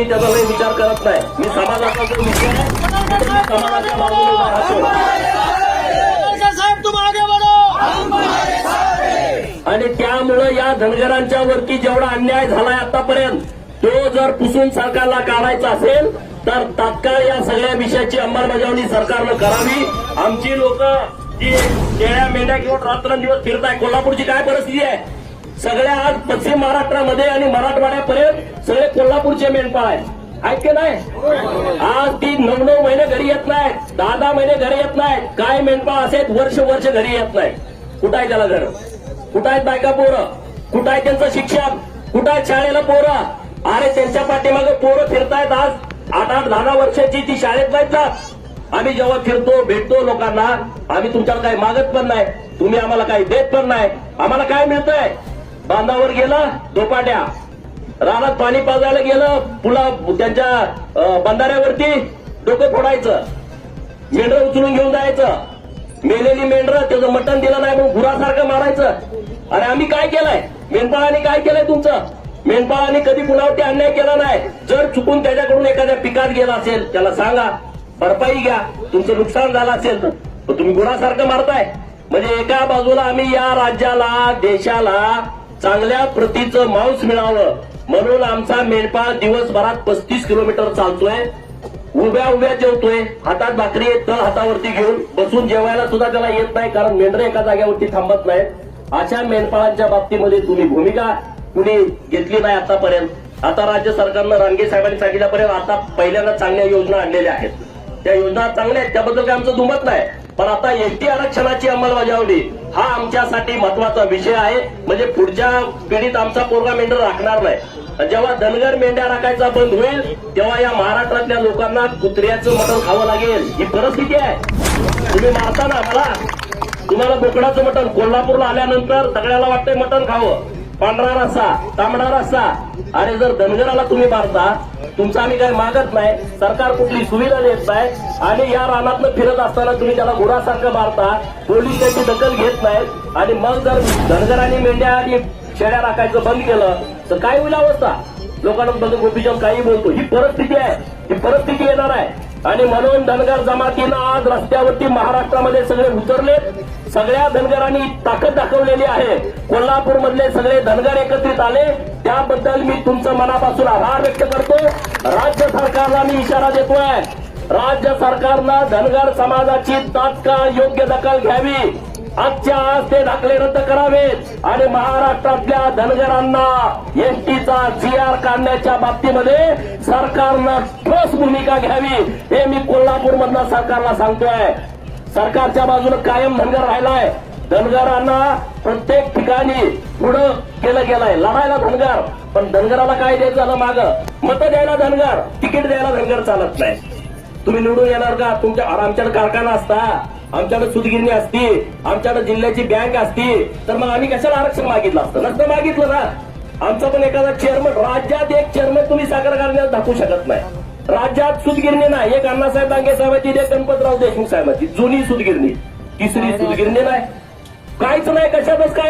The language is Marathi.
मी त्याचा काही विचार करत नाही. मी समाजाचा जो विषय आहे मी समाजाच्या बाजूने उभा राहतो. आणि त्यामुळं या धनगरांच्या वरती जेवढा अन्याय झालाय आतापर्यंत तो जर पुसून सरकारला काढायचा असेल तर तात्काळ या सगळ्या विषयाची अंमलबजावणी सरकारनं करावी. आमची लोक जी शेळ्या मेंढ्या घेऊन रात्रंदिवस फिरताय कोल्हापूरची काय परिस्थिती आहे? सगळ्या आज पश्चिम महाराष्ट्रामध्ये आणि मराठवाड्यापर्यंत सगळे कोल्हापूरचे मेंढपाळ आहेत. आहेत की नाही? आज ती नऊ नऊ महिने घरी येत नाहीत. दहा दहा महिने घरी येत नाहीत. काय मेंढपाळ असेल वर्ष वर्ष घरी येत नाही कुठं आहे त्याला घर? कुठं आहेत बायका पोरं? कुठं आहे त्यांचं शिक्षण? कुठं आहे शाळेला पोरं? अरे त्यांच्या पाठीमागे पोरं फिरतायत आज. आठ आठ दहा दहा वर्षाची ती शाळेत नाहीत ना. आम्ही जेव्हा फिरतो भेटतो लोकांना आम्ही तुमच्याला काही मागत पण नाही. तुम्ही आम्हाला काही देत पण नाही. आम्हाला काय मिळतंय? बांधावर गेलं दोपाट्या. रानात पाणी पाजायला गेलं पुला त्यांच्या बंधाऱ्यावरती डोकं फोडायचं. मेंढर उचलून घेऊन जायचं. मेलेली मेंढर त्याचं मटण दिलं नाही म्हणून गुरासारखं मारायचं. अरे आम्ही काय केलंय? मेंढपाळाने काय केलंय तुमचं? मेंढपाळाने कधी कुणावरती अन्याय केला नाही? जर चुकून त्याच्याकडून एखाद्या पिकात गेला असेल त्याला सांगा भरपाई घ्या तुमचं नुकसान झालं असेल तर. तुम्ही गुरासारखं मारताय. म्हणजे एका बाजूला आम्ही या राज्याला देशाला चांगल्या प्रतीचं मांस मिळावं. म्हणून आमचा मेंढपाळ दिवसभरात पस्तीस किलोमीटर चालतोय. उभ्या उभ्या जेवतोय. हातात भाकरी तळ हातावरती घेऊन बसून जेवायला सुद्धा त्याला येत नाही कारण मेंढरे एका जागेवरती थांबत नाहीत. अशा मेंढपाळांच्या बाबतीमध्ये तुम्ही भूमिका कुणी घेतली नाही आतापर्यंत. आता राज्य सरकारनं रानगे साहेबांनी सांगितल्यापर्यंत आता पहिल्यांदा चांगल्या योजना आणलेल्या आहेत. त्या योजना चांगल्या आहेत त्याबद्दल काय आमचं दुमत नाही. पण आता एसटी आरक्षणाची अंमलबजावणी हा आमच्यासाठी महत्त्वाचा विषय आहे. म्हणजे पुढच्या पिढीत आमचा पोरगा मेंढर राखणार नाही. जेव्हा धनगर मेंढ्या राखायचा बंद होईल तेव्हा या महाराष्ट्रातल्या लोकांना कुत्र्याचं मटण खावं लागेल. ही परिस्थिती आहे. तुम्ही मारता ना मला तुम्हाला बोकडाचं मटण कोल्हापूरला आल्यानंतर सगळ्याला वाटतंय मटण खावं. पांढरा रस्सा तांबडा रस्सा. अरे जर धनगराला तुम्ही मारता तुमचं आम्ही काही मागत नाही. सरकार कुठली सुविधा देत नाही. आणि या रानातनं फिरत असताना तुम्ही त्याला गुरासारखं मारता पोलीस त्याची दखल घेत नाहीत आणि मग जर धनगरांनी मेंढ्या आणि शेळ्या राखायचं बंद केलं तर काय होईल अवस्था? लोकांना बघ गोपीचंद काही बोलतो. ही परिस्थिती आहे. ही परिस्थिती येणार आहे. आणि म्हणून धनगर जमातीनं आज रस्त्यावरती महाराष्ट्रामध्ये सगळे उतरलेत. सगळ्या धनगरांनी ताकद दाखवलेली आहे. कोल्हापूर मधले सगळे धनगर एकत्रित आले. त्याबद्दल मी तुमचं मनापासून आभार व्यक्त करतो. राज्य सरकारला मी इशारा देतोय. राज्य सरकारनं धनगर समाजाची तात्काळ योग्य दखल घ्यावी. आजच्या आज ते दाखले रद्द करावेत. आणि महाराष्ट्रातल्या धनगरांना एसटीचा जी आर काढण्याच्या बाबतीमध्ये सरकारनं ठोस भूमिका घ्यावी. हे मी कोल्हापूर मधनं सरकारला सांगतोय. सरकारच्या बाजूने कायम धनगर राहिलाय. धनगरांना प्रत्येक ठिकाणी पुढं केलं गेलंय. लढायला धनगर पण धनगराला काय द्यायचं झालं माग? मत द्यायला धनगर तिकीट द्यायला धनगर चालत नाही. तुम्ही निवडून येणार का? तुमच्या आमच्याकडे कारखाना असता आमच्याकडे सुतगिरणी असती आमच्याकडे जिल्ह्याची बँक असती तर मग आम्ही कशाला आरक्षण मागितलं असतं? नसतं मागितलं ना. आमचा पण एखादा चेअरमन राज्यात एक चेअरमन तुम्ही साखर कारखान्यात दाखवू शकत नाही. राज्यात सुतगिरणी नाही. एक अण्णासाहेब दांगे साहेबांची एक गणपतराव देशमुख साहेबांची. जुनी सुतगिरणी तिसरी सुतगिरणी नाही. काहीच नाही. कशातच काय